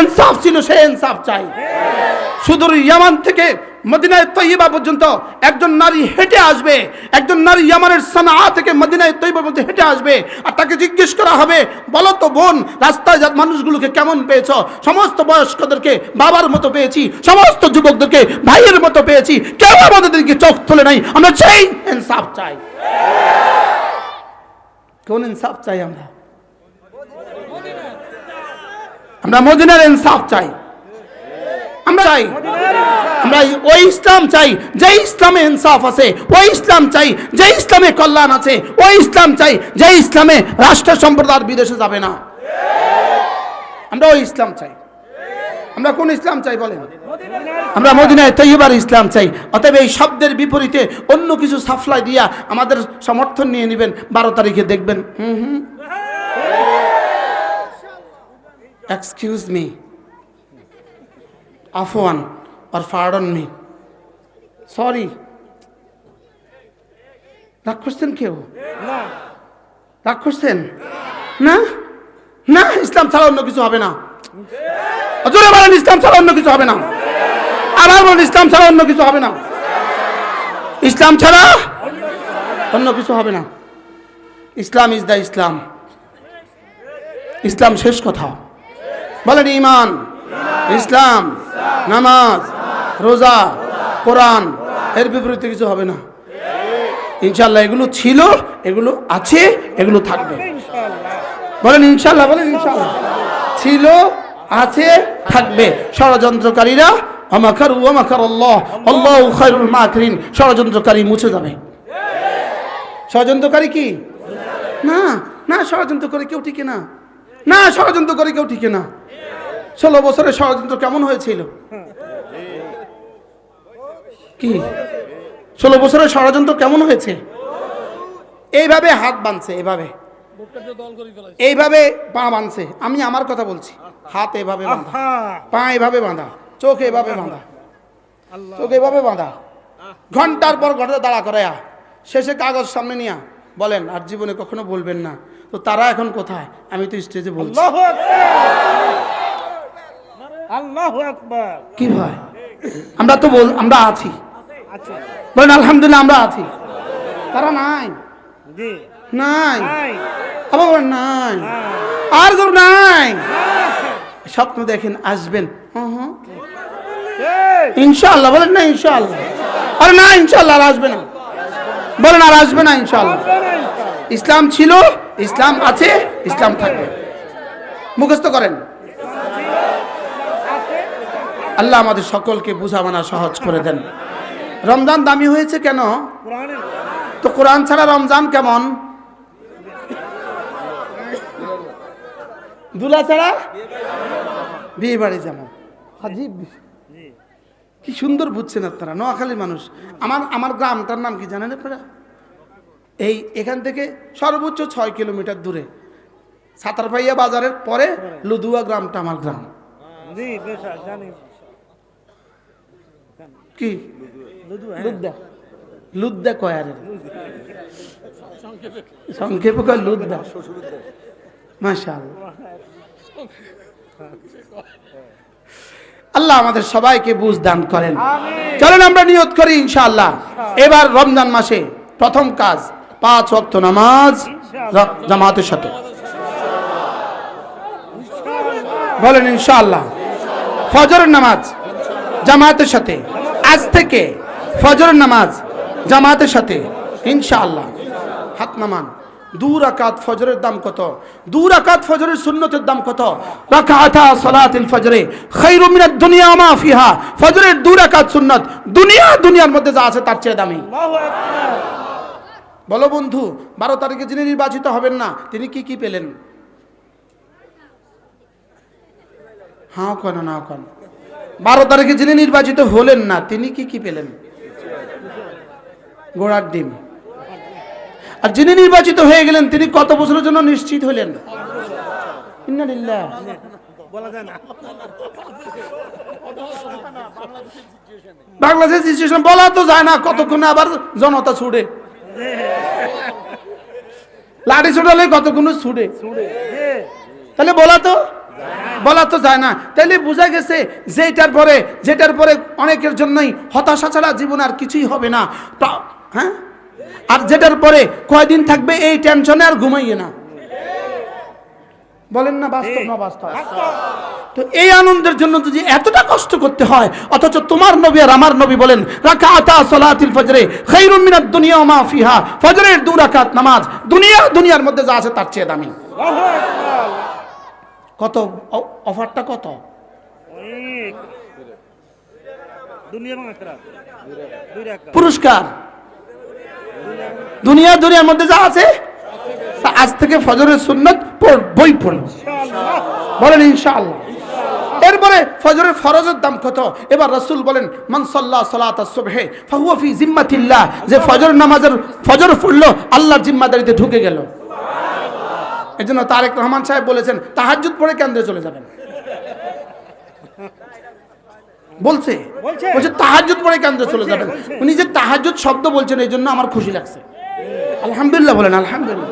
ইনসাফ ছিল সেই ইনসাফ চাই। সুদূর ইয়ামান থেকে মদিনায় তৈবা পর্যন্ত একজন নারী হেঁটে আসবে, একজন নারী ইয়ামানের সানা থেকে মদিনায় তৈবা পর্যন্ত হেঁটে আসবে। আর তাকে জিজ্ঞেস করা হবে, বলো তো বোন, রাস্তায় মানুষগুলোকে কেমন পেয়েছ? সমস্ত বয়স্কদেরকে বাবার মতো পেয়েছি, সমস্ত যুবকদেরকে ভাইয়ের মতো পেয়েছি, কেউ আমাদেরকে চোখ তোলে নাই, আমরা চাই ইনসাফ চাই। কোন ইনসাফ চাই আমরা? আমরা মদিনার ইনসাফ চাই। আমরা চাই। আমরা ওই ইসলাম চাই, যে ইসলামে ইনসাফ আছে, ওই ইসলাম চাই, যে ইসলামে কল্যাণ আছে, ওই ইসলাম চাই, যে ইসলামে রাষ্ট্র সম্প্রদায় বিদেশে যাবে না। আমরা ওই ইসলাম চাই। আমরা কোন ইসলাম চাই বলেন? আমরা মদিনায় তৈবার ইসলাম চাই। অতএব এই শব্দের বিপরীতে অন্য কিছু সাফলাই দিয়া আমাদের সমর্থন নিয়ে নেবেন, বারো তারিখে দেখবেন। হুম হুম। এক্সকিউজ মি আফওয়ান আর ফার্ডন মি সরি রাগ করছেন কেউ রাগ করছেন না না ইসলাম ছাড়া অন্য কিছু হবে না জোরে বলেন ইসলাম ছাড়া অন্য কিছু হবে না আবার বলেন ইসলাম ছাড়া অন্য কিছু হবে না ইসলাম ছাড়া অন্য কিছু হবে না ইসলাম ইজ দ্য ইসলাম ইসলাম শেষ কথা বলেন ইমান ইসলাম, নামাজ, রোজা, কোরআন, এর বিপরীতে কিছু হবে না। ইনশাল্লাহ এগুলো ছিল, এগুলো আছে, এগুলো থাকবে। বলেন ইনশাল্লাহ বলেন ইনশাল্লাহ ছিল, আছে, থাকবে। ষড়যন্ত্রকারীরা, আমাকার ওয়ামাকার আল্লাহ আল্লাহ খায়রুল মাকরিন, ষড়যন্ত্রকারী মুছে যাবে। ষড়যন্ত্রকারী কি? না না ষড়যন্ত্র করে কেউ টিকে না। না ষড়যন্ত্র করে কেউ টিকে না। ষোলো বছরের ষড়যন্ত্র কেমন হয়েছিল? কি? ষোলো বছরের ষড়যন্ত্র কেমন হয়েছে? এইভাবে হাত বাঁধছে এভাবে। এইভাবে পা বাঁধছে। আমি আমার কথা বলছি। হাত এভাবে বাঁধা। পা এভাবে বাঁধা। চোখ এভাবে বাঁধা। চোখ এভাবে বাঁধা। ঘণ্টার পর ঘণ্টা দাঁড়া করায়া শেষে কাগজ সামনে নিয়া বলেন আর জীবনে কখনো বলবেন না। তো তারা এখন কোথায়? আমি তো স্টেজে বলছি। কি ভাই আমরা তো বল আমরা আছি। আচ্ছা। বলেন আলহামদুলিল্লাহ আমরা আছি। তারা নাই। নাই। আবার বলেন নাই। আর কেউ নাই। স্বপ্ন দেখেন আসবেন। হুম এই, বলেন না ইনশাল্লাহ আরে না ইনশাল্লাহ আর আসবে না। বলেন আর আসবে না ইনশাআল্লাহ। ইসলাম ছিল, ইসলাম আছে, ইসলাম থাকবে। মুখস্থ করেন। আল্লাহ আমাদের সকলকে বুঝা মানা সহজ করে দেন। রমজান দামি হয়েছে কেন? তো কোরআন ছাড়া রমজান কেমন? দুলা ছাড়া? বিয়ে বাড়ি যেমন। বিষয়। কি সুন্দর বুঝছেন আপনারা নোয়াখালীর মানুষ। আমার আমার গ্রামটার নাম কি জানেন আপনারা? এই এখান থেকে সর্বোচ্চ ছয় কিলোমিটার দূরে সাতারপাইয়া বাজারের পরে লুদুয়া গ্রামটা আমার গ্রাম। কি? হ্যাঁ। Lydda Lydda কয়ারে। সংক্ষেপে কয় লুদ্দা মাশাল আল্লাহ আমাদের সবাইকে বুঝ দান করেন। চলেন আমরা নিয়ত করি ইনশাআল্লাহ। এবার রমজান মাসে প্রথম কাজ পাঁচ ওয়াক্ত নামাজ জামাতের সাথে। বলেন ইনশাআল্লাহ। ফজরের নামাজ জামাতের সাথে। আজ থেকে ফজরের নামাজ জামাতের সাথে। ইনশাআল্লাহ। হাত নামান। দু রাকাত ফজরের দাম কত? দু রাকাত ফজরের সুন্নতের দাম কত? রাকাতা সালাতিল ফজরে খায়রু মিনাদ দুনিয়া মা ফিহা। ফজরের দু রাকাত সুন্নত দুনিয়া দুনিয়ার মধ্যে যা আছে তার চেয়ে দামি। আল্লাহু বলো বন্ধু বারো তারিখে যিনি নির্বাচিত হবেন না তিনি কি কি পেলেন? হাও কেন না কেন। বারো তারিখে যিনি নির্বাচিত হলেন না তিনি কি কি পেলেন? গোড়ার ডিম। আর যিনি নির্বাচিত হয়ে গেলেন তিনি কত বছরের জন্য নিশ্চিত হলেন? ইন্না লিল্লাহ। বলা যায় না। বাংলাদেশ সিচুয়েশন বলা তো যায় না কতক্ষণে আবার জনতা ছুড়ে লাঠি ছুটালে কতক্ষণে ছুড়ে জি তাহলে বলা তো বলা তো যায় না। তাইলে বোঝা গেছে যেটার পরে যেটার পরে অনেকের জন্যই হতাশা ছাড়া জীবন আর কিছুই হবে না। হ্যাঁ? আর যেটার পরে কয়দিন থাকবে এই টেনশনে আর ঘুমাইয়ে না। বলেন না বাস্তব না বাস্তব? তো এই আনন্দের জন্য যদি এতটা কষ্ট করতে হয় অথচ তোমার নবী আর আমার নবী বলেন রাকাতা সালাতিল ফজরে খায়রুম মিনাদ দুনিয়া মা ফিহা। ফজরের দু রাকাত নামাজ দুনিয়া দুনিয়ার মধ্যে যা আছে তার চেয়ে দামি। আল্লাহু আকবার কত? অফারটা কত পুরস্কার। দুনিয়া দুনিয়ার মধ্যে যা আছে আজ থেকে ফজরের সুন্নত বই ইনশাআল্লাহ। বলেন ইনশাআল্লাহ। এরপরে ফজরের ফরজের দাম কত? এবার রসুল বলেন মান সাল্লা সালাত সুবহে ফাহুয়া ফি জিম্মাতিল্লাহ। যে ফজর নামাজের ফজর পড়ল আল্লাহর জিম্মাদারিতে ঢুকে গেল। এজন্য তারেক রহমান সাহেব বলেছেন তাহাজ্জুদ পড়ে কেন্দ্রে চলে যাবেন। বলছে। বলছে। তাহাজ্জুদ পড়ে কেন্দ্রে চলে যাবেন? উনি যে তাহাজ্জুদ শব্দ বলছেন এই জন্য আমার খুশি লাগছে। আলহামদুলিল্লাহ বলেন আলহামদুলিল্লাহ।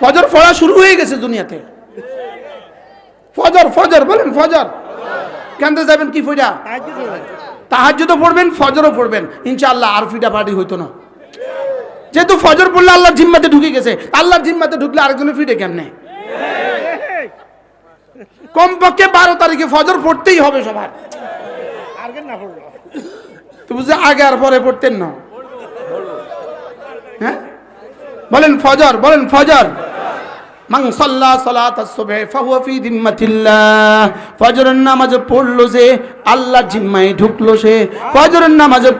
ফজর পড়া শুরু হয়ে গেছে দুনিয়াতে। ফজর ফজর বলেন ফজর। কেন্দ্রে যাবেন কি ফইরা? তাহাজ্জুদ হবে। পড়বেন ফজরও পড়বেন। ইনশাআল্লাহ আর ফিটা পার্টি হইতো না। যেহেতু ফজর পড়লে আল্লাহর জিম্মাতে ঢুকে গেছে আল্লাহর জিম্মাতে ঢুকলে আরেকজনের ফিটে কেমনে? এই, কমপক্ষে বারো তারিখে ফজর পড়তেই হবে সবার। তো বুঝে আগে আর পরে পড়তেন না। হ্যাঁ? বলেন ফজর বলেন ফজর। নামাজ পড়ল যে আল্লাহ ঢুকলো সে।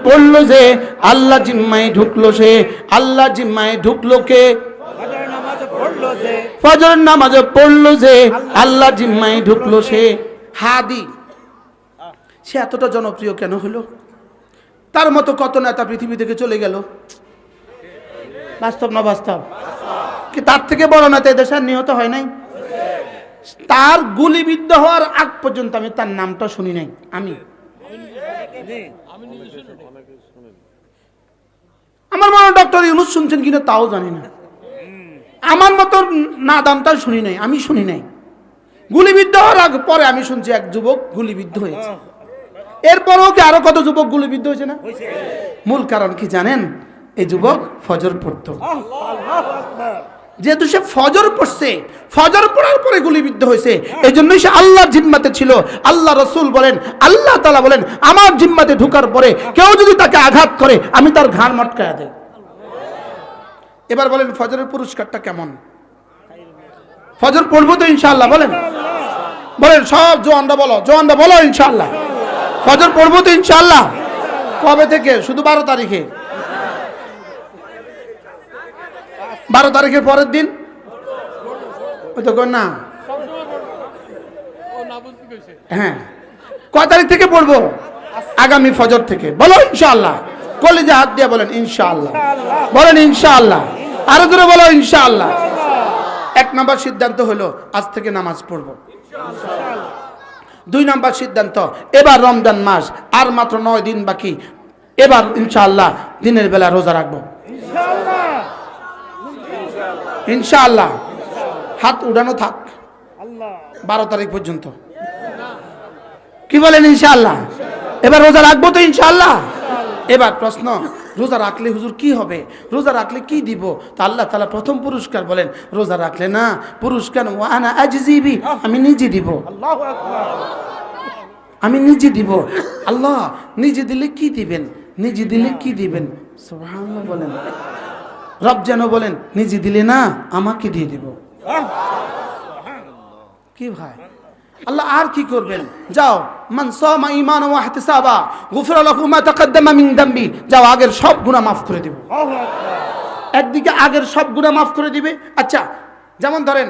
পড়ল যে আল্লাহ ঢুকলো সে। আল্লাহ জিম্মায় ঢুকলো কে? পড়ল যে আল্লাহ ঢুকলো সে। হাদি। সে এতটা জনপ্রিয় কেন হলো? তার মতো কত নেতা পৃথিবী থেকে চলে গেল? বাস্তব না বাস্তব? কি তার থেকে বড় নেতা এদেশে নিহত হয় নাই? তার গুলিবিদ্ধ হওয়ার আগ পর্যন্ত আমি তার নামটা শুনি নাই আমি। আমার মনে ডক্টর ইউনুস শুনছেন কিনা তাও জানি না। আমার মতো না দামটা শুনি নাই আমি শুনি নাই। গুলিবিদ্ধ হওয়ার আগ পরে আমি শুনছি এক যুবক গুলিবিদ্ধ হয়েছে। এরপরেও কি আরও কত যুবক গুলিবিদ্ধ হয়েছে না? মূল কারণ কি জানেন? এই যুবক ফজর পড়তো। যেহেতু সে ফজর পড়ছে ফজর পড়ার পরে গুলিবিদ্ধ হয়েছে এই জন্যই সে আল্লাহর জিম্মাতে ছিল। আল্লাহ রসুল বলেন আল্লাহ তালা বলেন আমার জিম্মাতে ঢুকার পরে কেউ যদি তাকে আঘাত করে আমি তার ঘাড় মটকায়া দেয় এবার বলেন ফজরের পুরস্কারটা কেমন? ফজর পড়ব তো ইনশাল্লাহ বলেন। বলেন সব জোয়ানরা বলো জোয়ানরা বলো ইনশাআল্লাহ। ফজর পড়ব তো ইনশাল্লাহ কবে থেকে? শুধু বারো তারিখে। বারো তারিখের পরের দিন? না হ্যাঁ। কয় তারিখ থেকে পড়ব? আগামী ফজর থেকে। বলো ইনশাআল্লাহ। কলেজে হাত দিয়ে বলেন ইনশাআল্লাহ। বলেন ইনশাআল্লাহ। আরও ধরে বলো ইনশাআল্লাহ। এক নম্বর সিদ্ধান্ত হলো, আজ থেকে নামাজ পড়ব। দুই নাম্বার সিদ্ধান্ত এবার রমজান মাস আর মাত্র নয় দিন বাকি। এবার ইনশাআল্লাহ দিনের বেলা রোজা রাখব। ইনশাআল্লাহ। হাত উড়ানো থাক। বারো তারিখ পর্যন্ত। কি বলেন ইনশাআল্লাহ? এবার রোজা রাখব তো ইনশাআল্লাহ? এবার প্রশ্ন রোজা রাখলে হুজুর কি হবে? রোজা রাখলে কি দিব? তা আল্লাহ তালা প্রথম পুরস্কার বলেন রোজা রাখলে না পুরস্কার ওয়ানা আজিবি আমি নিজে দিব। আমি নিজে দিব। আল্লাহ নিজে দিলে কি দিবেন? নিজে দিলে কি দিবেন? বলেন। রব যেন বলেন নিজে দিলে না আমাকে দিয়ে দিব। কি ভাই? আল্লাহ আর কি করবেন? যাও মান সামা ঈমান ওয়া ইহতিসাবা গুফরা লাহু মা তাকাদ্দামা মিন দামবি। যাও আগের সব গুনাহ মাফ করে দিব। একদিকে আগের সব গুনাহ মাফ করে দিবে। আচ্ছা যেমন ধরেন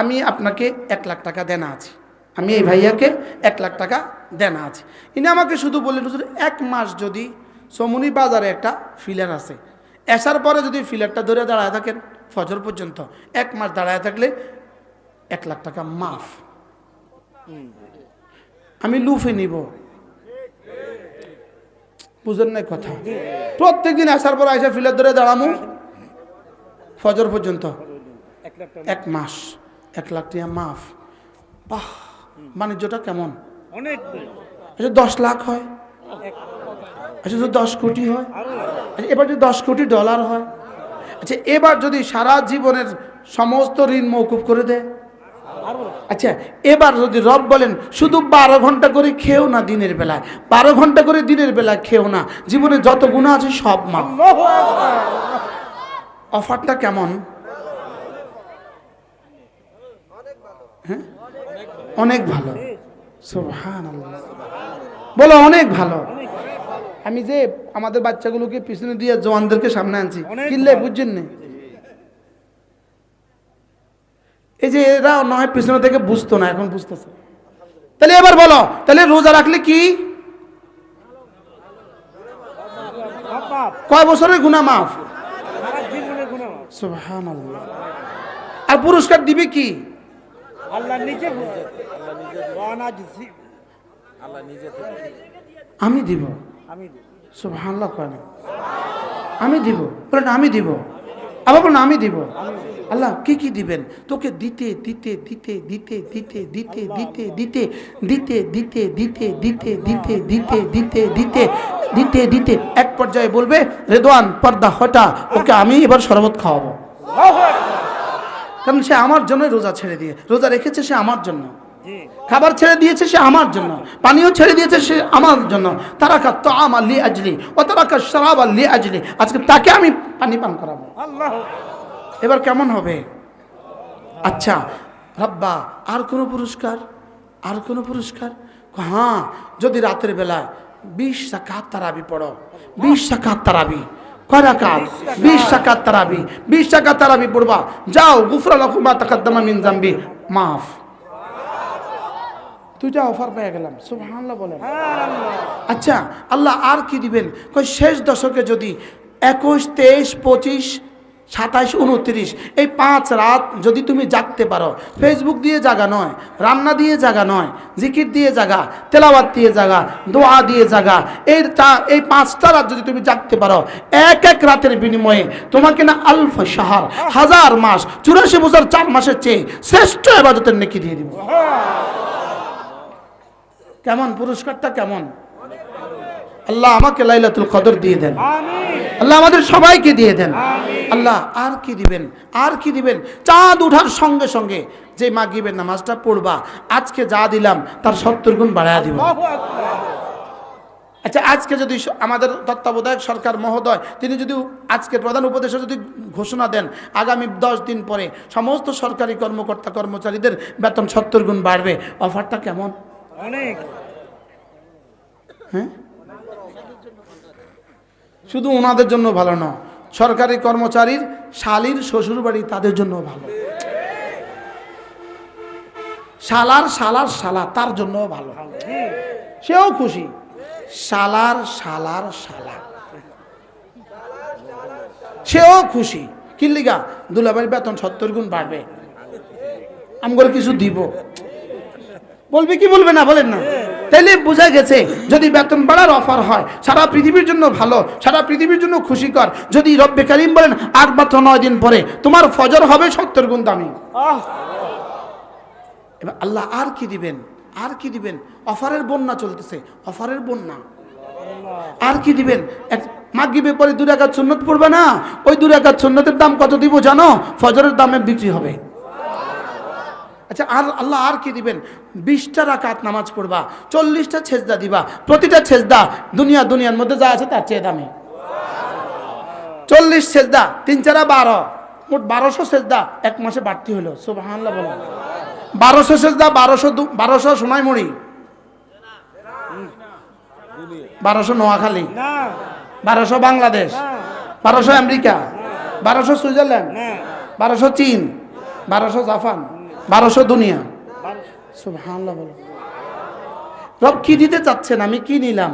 আমি আপনাকে এক লাখ টাকা দেনা আছে। আমি এই ভাইয়াকে এক লাখ টাকা দেনা আছে। ইনি আমাকে শুধু বললেন হুজুর এক মাস যদি সমুনি বাজারে একটা ফিলার আছে। আসার পরে যদি ফিলারটা ধরে দাঁড়ায় থাকেন ফজর পর্যন্ত এক মাস দাঁড়ায় থাকলে এক লাখ টাকা মাফ। আমি লুফে নিব। বুঝেন না কথা? প্রত্যেক দিন আসার পর আইসা ফিলার ধরে দাঁড়ামু। ফজর পর্যন্ত। এক এক মাস। এক লাখ টাকা মাফ। বাহ বাণিজ্যটা কেমন? অনেক। আচ্ছা দশ লাখ হয়। আচ্ছা যদি দশ কোটি হয়। আচ্ছা এবার যদি দশ কোটি ডলার হয়। আচ্ছা এবার যদি সারা জীবনের সমস্ত ঋণ মৌকুব করে দেয়। আচ্ছা এবার যদি রব বলেন শুধু বারো ঘণ্টা করে খেও না দিনের বেলায় বারো ঘণ্টা করে দিনের বেলায় খেও না জীবনে যত গুণা আছে সব মা অফারটা কেমন? হ্যাঁ? অনেক ভালো। বলো অনেক ভালো। আমি যে আমাদের বাচ্চাগুলোকে পিছনে দিয়ে জওয়ানদেরকে সামনে আনছি কিনলে বুঝছেন না? এই যে এরা নয় পিছনে থেকে বুঝতো না এখন বুঝতেছে। তাহলে এবার বলো তাহলে রোজা রাখলে কি? কয় বছরের গুণা মাফ? আর পুরস্কার দিবে কি? আমি দিব? আমি না। আমি দিব? বলেন আমি দিব। আবার বলেন আমি দিব আল্লাহ কি কি দিবেন তোকে দিতে দিতে দিতে দিতে দিতে দিতে দিতে দিতে দিতে দিতে দিতে দিতে দিতে দিতে দিতে দিতে দিতে দিতে এক পর্যায়ে বলবে রেদওয়ান পর্দা হটা ওকে আমি এবার শরবত খাওয়াবো কারণ সে আমার জন্যই রোজা ছেড়ে দিয়ে রোজা রেখেছে সে আমার জন্য খাবার ছেড়ে দিয়েছে সে আমার জন্য পানিও ছেড়ে দিয়েছে সে আমার জন্য। তারা কা তো আমার লি আজলি ও তারা কা শরাব লি আজলি। আজকে তাকে আমি পানি পান করাবো। আল্লাহ। এবার কেমন হবে? আচ্ছা রাব্বা আর কোনো পুরস্কার? আর কোনো পুরস্কার? হ্যাঁ যদি রাতের বেলায় বিশ সাকাত তারাবি পড়ো বিশ সাকাত তারাবি। কয় রাকাত? বিশ সাকাত। তারাবি। বিশ সাকাত তারাবি পড়বা। যাও গুফরা লকুমা তাকাদ্দামা মিন জাম্বি মাফ। দুইটা অফার পেয়ে গেলাম সুবহানাল্লাহ বলেন। আচ্ছা আল্লাহ আর কি দিবেন? কই শেষ দশকে যদি একুশ তেইশ পঁচিশ সাতাইশ উনত্রিশ এই পাঁচ রাত যদি তুমি জাগতে পারো ফেসবুক দিয়ে জাগা নয় রান্না দিয়ে জাগা নয় জিকির দিয়ে জাগা তেলাওয়াত দিয়ে জাগা দোয়া দিয়ে জাগা এই চা- এই পাঁচটা রাত যদি তুমি জাগতে পারো এক এক রাতের বিনিময়ে তোমাকে না আলফ সাহার হাজার মাস চুরাশি বছর চার মাসের চেয়ে শ্রেষ্ঠ এবাদতের নেকি দিয়ে দিব। কেমন? পুরস্কারটা কেমন? আল্লাহ আমাকে লাইলাতুল কদর দিয়ে দেন। আল্লাহ আমাদের সবাইকে দিয়ে দেন। আল্লাহ আর কি দিবেন? আর কি দিবেন? চাঁদ উঠার সঙ্গে সঙ্গে যে মাগিবের নামাজটা পড়বা আজকে যা দিলাম তার সত্তর গুণ বাড়ায়া দিব। আচ্ছা আজকে যদি আমাদের তত্ত্বাবধায়ক সরকার মহোদয় তিনি যদি আজকে প্রধান উপদেশে যদি ঘোষণা দেন আগামী দশ দিন পরে সমস্ত সরকারি কর্মকর্তা কর্মচারীদের বেতন সত্তর গুণ বাড়বে। অফারটা কেমন? হ্যাঁ? শুধু ওনাদের জন্য ভালো না, সরকারি কর্মচারীর শালির শ্বশুর বাড়ি তাদের জন্য ভালো। শালার শালার শালা তার জন্য ভালো। সেও খুশি। শালার শালার শালা। সেও খুশি। কিল্লিগা দুলাভাইয়ের বেতন সত্তর গুণ বাড়বে। আমগর কিছু দিব। বলবে কি বলবে না বলেন না। তাইলে বোঝা গেছে যদি বেতন বাড়ার অফার হয় সারা পৃথিবীর জন্য ভালো সারা পৃথিবীর জন্য খুশিকর। যদি রব্বে কারিম বলেন আট মাত্র নয় দিন পরে তোমার ফজর হবে সত্তর গুণ দামি। এবার আল্লাহ আর কি দিবেন? আর কি দিবেন? অফারের বন্যা চলতেছে অফারের বন্যা। আর কি দিবেন? এক মাগিবে পরে দু টাকার সুন্নত পড়বে না? ওই দু টাকার সুন্নতের দাম কত দিব জানো? ফজরের দামে বিক্রি হবে। আচ্ছা আর আল্লাহ আর কি দিবেন? বিশটা রাকাত নামাজ পড়বা চল্লিশটা ছেজদা দিবা প্রতিটা ছেজদা দুনিয়া দুনিয়ার মধ্যে যা আছে তার চেয়ে দামি। চল্লিশ ছেজদা তিন চারা বারো মোট বারোশো ছেজদা এক মাসে বাড়তি হলো সুবহানাল্লাহ বলো বারোশো ছেজদা বারোশো দু- বারোশো সোনাইমুড়ি। বারোশো নোয়াখালী। বারোশো বাংলাদেশ। বারোশো আমেরিকা। বারোশো সুইজারল্যান্ড। বারোশো চীন। বারোশো জাপান। বারোশো দুনিয়া। সুবহানাল্লাহ বলো। রব কি দিতে চাচ্ছেন? আমি কি নিলাম?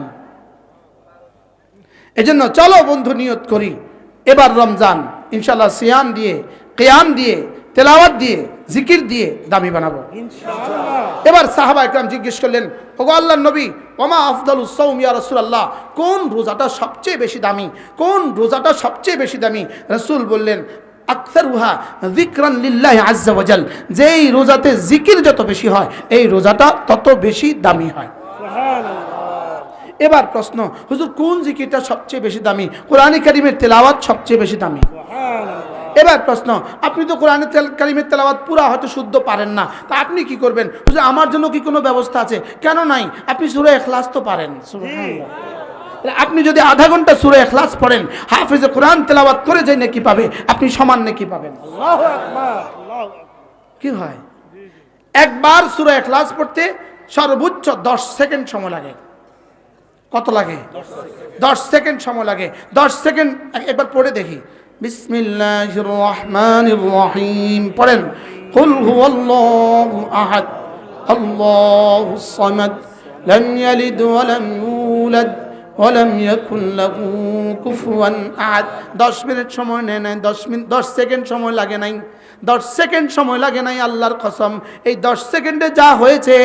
এজন্য চলো বন্ধু নিয়ত করি। এবার রমজান ইনশাল্লাহ সিয়াম দিয়ে কেয়াম দিয়ে তেলাওয়াত দিয়ে জিকির দিয়ে দামি বানাবো। এবার সাহাবা একরাম জিজ্ঞেস করলেন ওগো আল্লাহ নবী ওমা আফদাল সৌম ইয়া রসুলাল্লাহ কোন রোজাটা সবচেয়ে বেশি দামি? কোন রোজাটা সবচেয়ে বেশি দামি? রসুল বললেন আকসারুহা যিকরান লিল্লাহি আজ্জা ওয়াজাল। যেই রোজাতে জিকির যত বেশি হয় এই রোজাটা তত বেশি দামি হয়। এবার প্রশ্ন হুজুর কোন জিকিরটা সবচেয়ে বেশি দামি? কোরআনী কারিমের তেলাওয়াত সবচেয়ে বেশি দামি? এবার প্রশ্ন আপনি তো কোরআনে কারিমের তেলাওয়াত পুরা হয়তো শুদ্ধ পারেন না। তা আপনি কি করবেন? হুজুর আমার জন্য কি কোনো ব্যবস্থা আছে? কেন নাই? আপনি সুরে এখলাস তো পারেন। আপনি যদি আধা ঘণ্টা সুরে এখলাস পড়েন হাফিজে কোরআন তেলাওয়াত করে যাই নাকি পাবে আপনি সমান নাকি পাবেন। কি হয়? একবার সুরে এখলাস পড়তে সর্বোচ্চ দশ সেকেন্ড সময় লাগে। কত লাগে? দশ সেকেন্ড সময় লাগে। দশ সেকেন্ড একবার পড়ে দেখি। বিসমিল্লাহ রহমান রহিম। পড়েন ইয়ালিদ ওয়া লাম ইউলাদ। ওয়া লাম ইয়াকুন লাহু কুফুয়ান আহাদ। 10 মিনিট সময় নেয় নাই 10 মিনিট 10 সেকেন্ড সময় লাগে নাই। 10 সেকেন্ড সময় লাগে নাই আল্লাহর কসম। এই 10 সেকেন্ডে যা হয়েছে,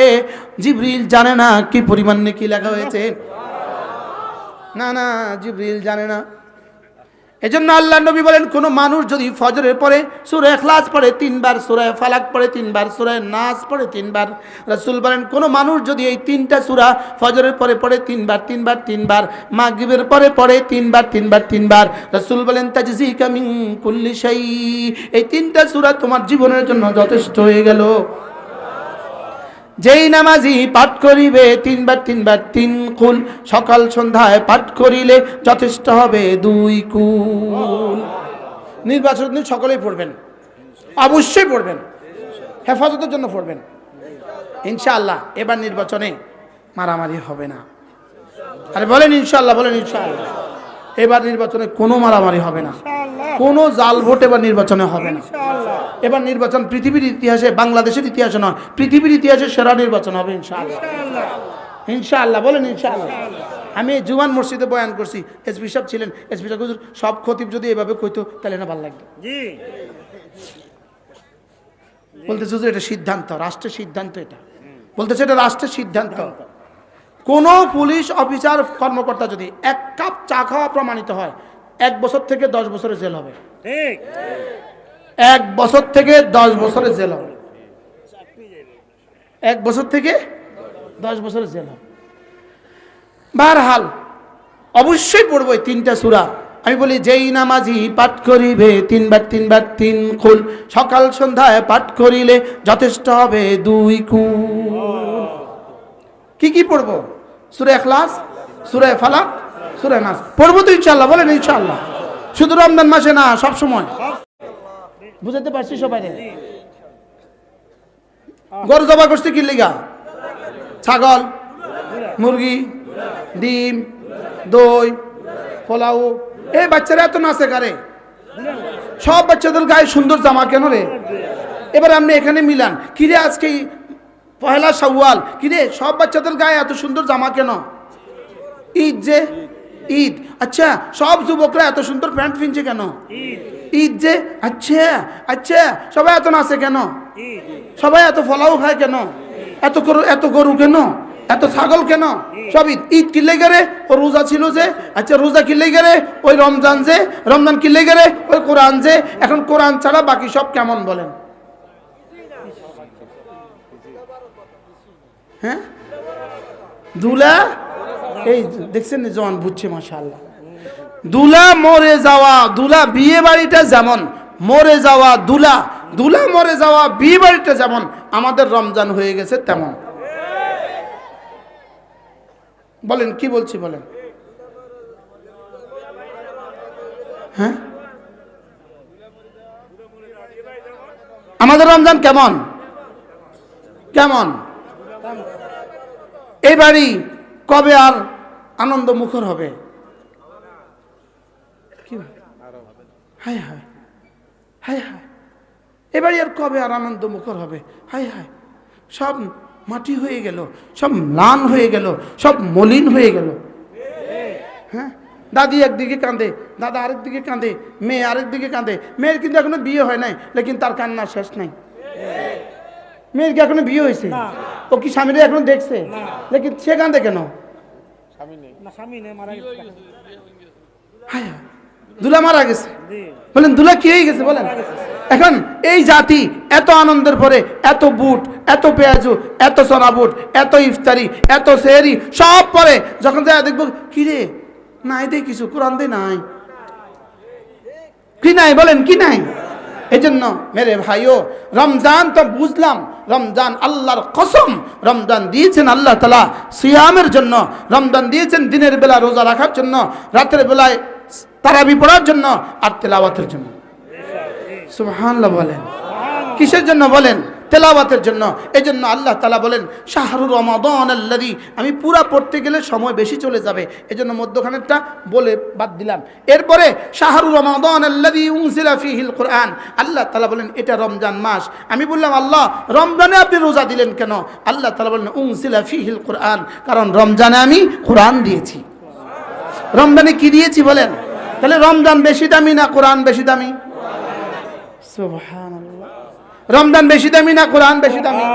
জিবরিল জানে না কি পরিমাণ কি লেখা হয়েছে। না না, জিবরিল জানে না। এজন্য আল্লাহ নবী বলেন, কোনো মানুষ যদি ফজরের পরে সুরে এখলাস পড়ে, তিনবার সুরে ফালাক পড়ে, তিনবার সুরে নাচ পড়ে, তিনবার রাসূল বলেন, কোনো মানুষ যদি এই তিনটা সূরা ফজরের পরে পড়ে, তিনবার তিনবার তিনবার, মাগরিবের পরে পড়ে, তিনবার তিনবার তিনবার, রাসূল বলেন, তাজজিকা মিন কুল্লি শাই এই তিনটা সূরা তোমার জীবনের জন্য যথেষ্ট হয়ে গেল। যেই নামাজি পাঠ করিবে, তিনবার তিনবার তিন কুল। সকাল সন্ধ্যায় পাঠ করিলে যথেষ্ট হবে দুই কুল। নির্বাচন দিন সকলেই পড়বেন। অবশ্যই পড়বেন। হেফাজতের জন্য পড়বেন। ইনশাআল্লাহ, এবার নির্বাচনে মারামারি হবে না। আরে বলেন ইনশাআল্লাহ বলেন ইনশাআল্লাহ। এবার নির্বাচনে কোনো মারামারি হবে না। কোনো জাল ভোট এবার নির্বাচনে হবে না। এবার নির্বাচন পৃথিবীর ইতিহাসে বাংলাদেশের ইতিহাসে নয় পৃথিবীর ইতিহাসে সেরা নির্বাচন হবে ইনশাআল্লাহ। ইনশাআল্লাহ। ইনশাআল্লাহ বলেন ইনশাআল্লাহ। আমি জুয়ান মসজিদে বয়ান করছি এসপি সাহেব ছিলেন এসপি সাহেব সব খতিব যদি এভাবে কইতো তাহলে না ভালো লাগতো। জি। বলতেছে এটা সিদ্ধান্ত রাষ্ট্রের সিদ্ধান্ত এটা। বলতেছে এটা রাষ্ট্রের সিদ্ধান্ত। কোন পুলিশ অফিসার কর্মকর্তা যদি এক কাপ চা খাওয়া প্রমাণিত হয় এক বছর থেকে দশ বছরের জেল হবে। এক বছর থেকে দশ বছরের জেল হবে। এক বছর থেকে দশ বছরের জেল হবে। বারহাল অবশ্যই পড়ব এই তিনটা সুরা। আমি বলি যেই নামাজি পাঠ করিবে তিনবার তিনবার তিন কুল সকাল সন্ধ্যায় পাঠ করিলে যথেষ্ট হবে দুই কুল কি কি পড়ব? সুরে এখলাস সুরে ফালাক, সুরে নাস। পড়ব তো ইনশাল্লাহ বলেন ইনশাল্লাহ শুধু রমজান মাসে না, সব সময়। বুঝাতে পারছি সবাই গরু জবা করছে কি লিগা? ছাগল, মুরগি, ডিম, দই, পোলাও। এই বাচ্চারা এত নাচে কারে? সব বাচ্চাদের গায়ে সুন্দর জামা কেন রে? এবার আপনি এখানে মিলান। কিরে আজকে পহেলা শাওয়াল। কিরে সব বাচ্চাদের গায়ে এত সুন্দর জামা কেন? ঈদ যে ঈদ। আচ্ছা সব যুবকরা এত সুন্দর প্যান্ট কিনছে কেন? ঈদ। যে আচ্ছা আচ্ছা সবাই এত নাচে কেন? সবাই এত ফলাও খায় কেন? এত গরু এত গরু কেন? এত ছাগল কেন? সব ঈদ। ঈদ কিনলে গেলে ও রোজা ছিল যে আচ্ছা রোজা কিনলে গেলে ওই রমজান যে রমজান কিনলে গেলে ওই কোরআন যে এখন কোরআন ছাড়া বাকি সব কেমন বলেন? হ্যাঁ? দুলা? এই দেখছেন জন বুঝছে, মাশাআল্লাহ। দুলা মরে যাওয়া, দুলা বিয়ে বাড়িটা যেমন, মরে যাওয়া দুলা দুলা মরে যাওয়া বিয়ে বাড়িটা যেমন, আমাদের রমজান হয়ে গেছে তেমন। বলেন, কি বলছি বলেন? হ্যাঁ? আমাদের রমজান কেমন? কেমন? এই বাড়ি কবে আর আনন্দ মুখর হবে? হায় হায় হায় হায়। এবারে আর কবে আর আনন্দ মুখর হবে? হায় হায়। সব মাটি হয়ে গেল, সব ম্লান হয়ে গেল, সব মলিন হয়ে গেল। হ্যাঁ? দাদি একদিকে কাঁদে, দাদা আরেক দিকে কাঁদে, মেয়ে আরেক দিকে কাঁদে। মেয়ের কিন্তু এখনও বিয়ে হয় নাই, লেকিন তার কান্না শেষ নাই। মেয়ের কি এখনও বিয়ে হয়েছে? ও কি স্বামীরা এখনও দেখছে? লেকিন সে কাঁদে কেন? না স্বামী নেই মারা গেছে। দুলা মারা গেছে? জি। বলেন দুলা কি হয়ে গেছে বলেন? এখন এই জাতি এত আনন্দের পরে এত বুট এত পেঁয়াজু এত সোনা বুট এত ইফতারি এত সেহরি সব পরে যখন যায় দেখব কি রে? নাই দে কিছু কোরআন দে নাই। কি নাই বলেন কি নাই? এই জন্য মেরে ভাইও রমজান তো বুঝলাম রমজান আল্লাহর কসম, রমজান দিয়েছেন আল্লাহ তালা সিয়ামের জন্য, রমজান দিয়েছেন দিনের বেলা রোজা রাখার জন্য, রাতের বেলায় তারাবি পড়ার জন্য আর তেলাওয়াতের জন্য। সুবহানাল্লাহ বলেন। কিসের জন্য বলেন? তেলাওয়াতের জন্য। এই জন্য আল্লাহ তালা বলেন শাহরুর রমাদন আল্লাদি আমি পুরা পড়তে গেলে সময় বেশি চলে যাবে। এই জন্য মধ্যখানেরটা বলে বাদ দিলাম। এরপরে শাহরুর রমাদন আল্লাদি উনসিলা ফিহিল কোরআন। আল্লাহ তালা বলেন, এটা রমজান মাস। আমি বললাম, আল্লাহ, রমজানে আপনি রোজা দিলেন কেন? আল্লাহ তালা বলেন উনসিলা ফিহিল কোরআন। কারণ রমজানে আমি কোরআন দিয়েছি। রমজানে কি দিয়েছি বলেন? তাহলে রমজান বেশি দামি না কোরআন বেশি দামি? সুবহানাল্লাহ। রমজান বেশি দামি না কোরআন বেশি দামি?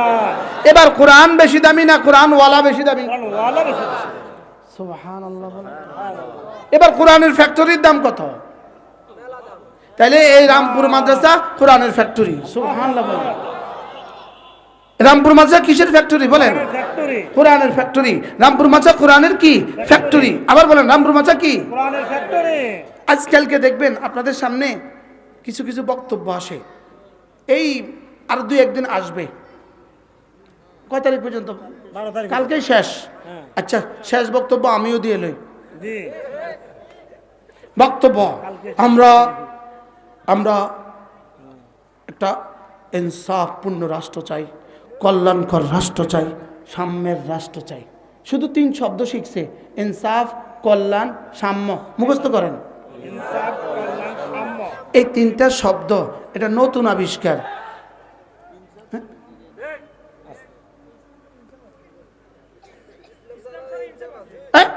এবার কোরআন বেশি দামি না কোরআন ওয়ালা বেশি দামি। এবার কোরআনের ফ্যাক্টরির দাম কত? তাইলে এই রামপুর মাদ্রাসা কোরআনের ফ্যাক্টরি। রামপুর মাদ্রাসা কিসের ফ্যাক্টরি বলেন? কোরআনের ফ্যাক্টরি। রামপুর মাদ্রাসা কোরআনের কি? ফ্যাক্টরি। আবার বলেন রামপুর মাদ্রাসা কি? ফ্যাক্টরি। আজকালকে দেখবেন আপনাদের সামনে কিছু কিছু বক্তব্য আসে। এই আর দুই একদিন আসবে। কয় তারিখ পর্যন্ত? কালকেই শেষ। হ্যাঁ। আচ্ছা শেষ বক্তব্য আমিও দিয়ে লই। বক্তব্য। আমরা আমরা একটা ইনসাফপূর্ণ রাষ্ট্র চাই কল্যাণকর রাষ্ট্র চাই সাম্যের রাষ্ট্র চাই। শুধু তিন শব্দ শিখছে ইনসাফ কল্যাণ সাম্য। মুখস্থ করেন। এই তিনটা শব্দ এটা নতুন আবিষ্কার। হ্যাঁ?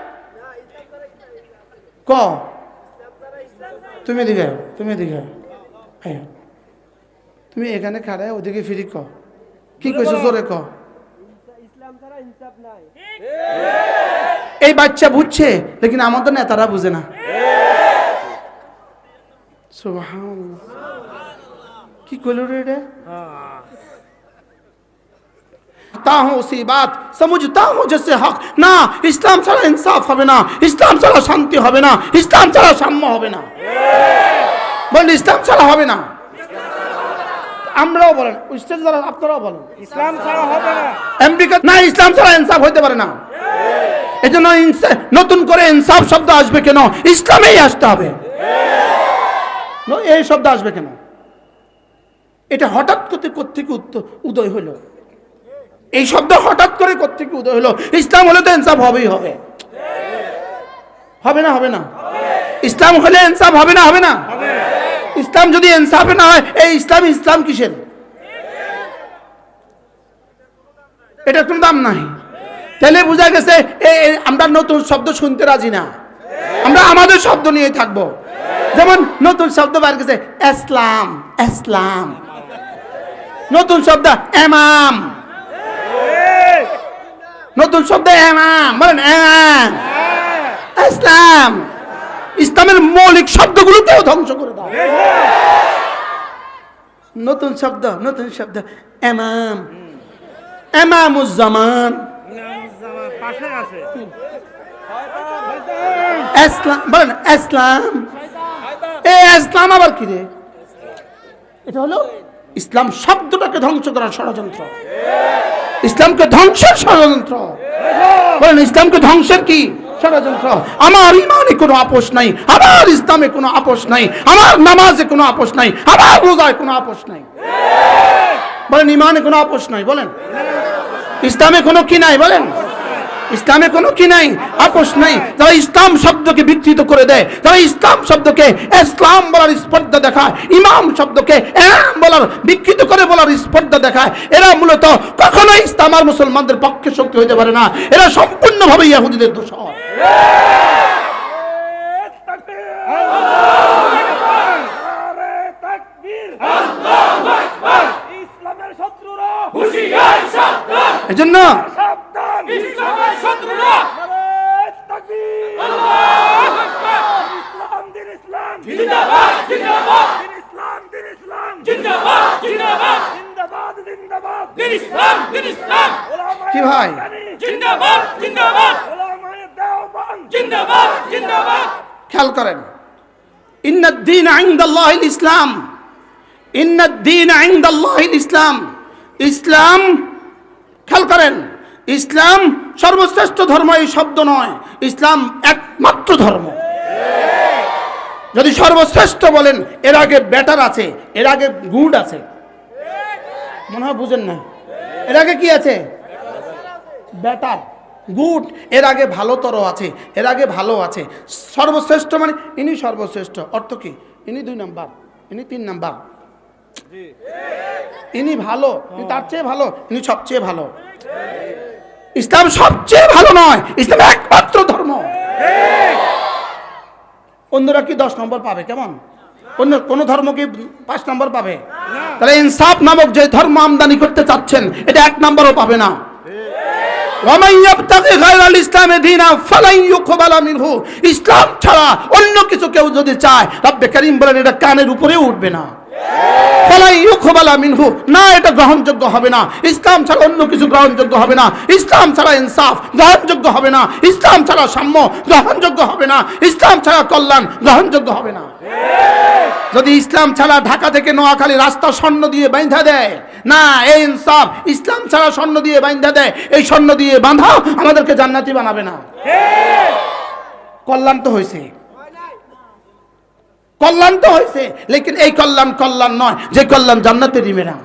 ক? তুমি এদিকে তুমি আও। তুমি এখানে খাড়ায় ওদিকে ফিরি ক। কি কইছো জোরে ক। এই বাচ্চা বুঝছে লেকিন আমাদের নেতারা বুঝে না। সুবহানাল্লাহ। কি কইলো রে এটা তা হूं उसी बात समझता हूं जैसे हक না ইসলাম ছাড়া ইনসাফ হবে না ইসলাম ছাড়া শান্তি হবে না ইসলাম ছাড়া সাম্য হবে না বলেন ইসলাম ছাড়া হবে না আমরাও বলেন ইসলাম ছাড়া আপনারাও বলেন ইসলাম ছাড়া হবে না আমেরিকা না ইসলাম ছাড়া ইনসাফ হইতে পারে না এজন্য ইনসা- নতুন করে ইনসাফ শব্দ আসবে কেন ইসলামেই আসতে হবে ন- এই শব্দ আসবে কেন এটা হঠাৎ করতে কোথেকে উদয় হলো? এই শব্দ হঠাৎ করে কোথেকে উদয় হলো? ইসলাম হলে তো ইনসাফ হবেই হবে। হবে না হবে না। ইসলাম হলে ইনসাফ হবে না হবে না? ইসলাম যদি ইনসাফে না হয়, এই ইসলাম ইসলাম কিসের? এটা কোনো দাম নাই। তাহলে বোঝা গেছে আমরা নতুন শব্দ শুনতে রাজি না। আমরা আমাদের শব্দ নিয়ে থাকব। যেমন নতুন শব্দ বার গেছে ইসলাম ইসলাম নতুন শব্দ এমাম। নতুন শব্দ এমাম। বলেন এমাম। ইসলাম। ইসলামের মৌলিক শব্দগুলোকেও ধ্বংস করে দাও। নতুন শব্দ নতুন শব্দ, এমাম। আছে ইসলাম, বলেন ইসলাম। এ ইসলাম আবার কি রে? এটা হলো ইসলাম শব্দটাকে ধ্বংস করার ষড়যন্ত্র। ইসলামকে ধ্বংসের ষড়যন্ত্র। বলেন, ইসলামকে ধ্বংসের কি ষড়যন্ত্র? আমার ইমানে কোনো আপোষ নাই, আমার ইসলামে কোনো আপোষ নাই, আমার নামাজে কোনো আপোষ নাই, আমার রোজায় কোনো আপোষ নাই। বলেন, ইমানে কোনো আপোষ নাই, বলেন। ইসলামে কোনো কি নাই, বলেন। ইসলামে কোনো কি নাই? আপোষ নাই। যারা ইসলাম শব্দকে বিকৃত করে দেয় যারা ইসলাম শব্দকে ইসলাম বলার স্পর্ধা দেখায় ইমাম শব্দকে এমাম বলার বিকৃত করে বলার স্পর্ধা দেখায় এরা মূলত কখনোই ইসলাম আর মুসলমানদের পক্ষে শক্তি হতে পারে না। এরা সম্পূর্ণভাবে ইহুদিদের দোষ এজন্য কি ভাই খেয়াল করেন ইন্নদ্দিন আইন্দাল্লাহিল ইসলাম ইন্নদ্দিন আইন্দাল্লাহিল ইসলাম ইসলাম খেয়াল করেন ইসলাম সর্বশ্রেষ্ঠ ধর্ম এই শব্দ নয়। ইসলাম একমাত্র ধর্ম। যদি সর্বশ্রেষ্ঠ বলেন, এর আগে ব্যাটার আছে, এর আগে গুড আছে। মনে হয় বুঝেন না এর আগে কি আছে? ব্যাটার। গুড, এর আগে ভালোতর আছে, এর আগে ভালো আছে। সর্বশ্রেষ্ঠ মানে ইনি সর্বশ্রেষ্ঠ। অর্থ কি? ইনি দুই নাম্বার, ইনি তিন নাম্বার। ইনি ভালো তার চেয়ে ভালো ইনি সবচেয়ে ভালো। ইসলাম সবচেয়ে ভালো নয় ইসলাম একমাত্র ধর্ম। অন্যরা কি দশ নম্বর পাবে কেমন? অন্য কোন ধর্ম কি পাঁচ নম্বর পাবে? তাহলে ইনসাফ নামক যে ধর্ম আমদানি করতে চাচ্ছেন এটা এক নম্বরও পাবে না। ইসলামে ছাড়া অন্য কিছু কেউ যদি চায় রব্বে করিম বলেন এটা কানের উপরেও উঠবে না। মিনহু। না, এটা গ্রহণযোগ্য হবে না। ইসলাম ছাড়া অন্য কিছু গ্রহণযোগ্য হবে না। ইসলাম ছাড়া ইনসাফ গ্রহণযোগ্য হবে না। ইসলাম ছাড়া সাম্য গ্রহণযোগ্য হবে না। ইসলাম ছাড়া কল্যাণ গ্রহণযোগ্য হবে না। যদি ইসলাম ছাড়া ঢাকা থেকে নোয়াখালী রাস্তা স্বর্ণ দিয়ে বাঁধা দেয়, না, এই ইনসাফ ইসলাম ছাড়া স্বর্ণ দিয়ে বাঁধা দেয়, এই স্বর্ণ দিয়ে বাঁধা আমাদেরকে জান্নাতি বানাবে না। কল্যাণ তো হয়েছে। কল্যাণ তো হয়েছে লেকিন এই কল্যাণ কল্যাণ নয় যে কল্যাণ জান্নাতের না।